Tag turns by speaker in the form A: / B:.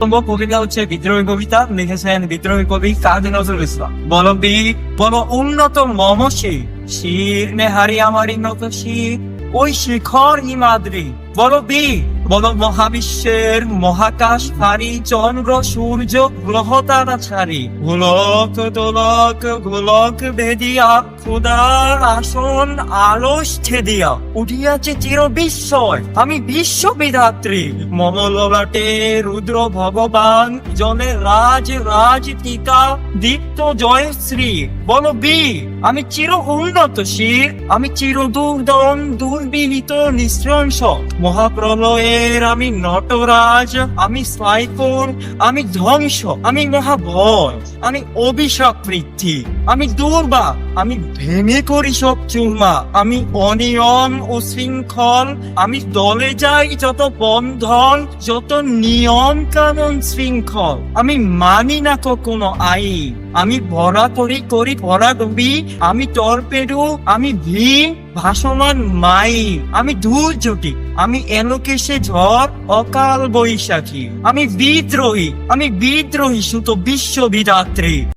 A: নম্বর কবিতা হচ্ছে বিদ্রোহী কবিতা লিখেছেন বিদ্রোহী কবি কাজী নজরুল ইসলাম। বল বি বল উন্নত মমসে শির নেহারি আমার উন্নত শির, ওই শিখর হিমাদ্রি। বল বি বল মহাবিশ্বের মহাকাশ ভারী চন্দ্র সূর্য গ্রহ তারা ছাড়ি গোলক দোলক, গোলক ভেদিয়া খুদার আসন, আলস ছেদিয়া। উঠিয়াছে চির বিস্ময়, আমি বিশ্ব বিধাত্রী মম রুদ্র ভগবান জনে রাজ রাজ টিকা দীপ্ত জয়শ্রী। বল বি, আমি চির উন্নত শির আমি চির দুর্দম, দুর্বিনীত নিঃশ্রংস মহাপ্রলয়ের আমি নটরাজ, আমি সাইকোন, আমি ধ্বংস, আমি মহাভয় আমি অভিশাপ বৃদ্ধি, আমি দুর্বা, আমি ভেঙে করি সব চুরমা, আমি অনিয়ম ও শৃঙ্খল, আমি দলে যাই যত বন্ধন, যত নিয়ম কানুন শৃঙ্খল, আমি মানি না তো কোনো আইন, আমি ভরা করি করি ভরা ডুবি আমি টর্পেডো আমি ভি ভাসমান মাই, আমি দুর্যোগী আমি এলোকেশে ঝড়, অকাল বৈশাখী। আমি বিদ্রোহী আমি বিদ্রোহী সুতো বিশ্ববিদাত্রী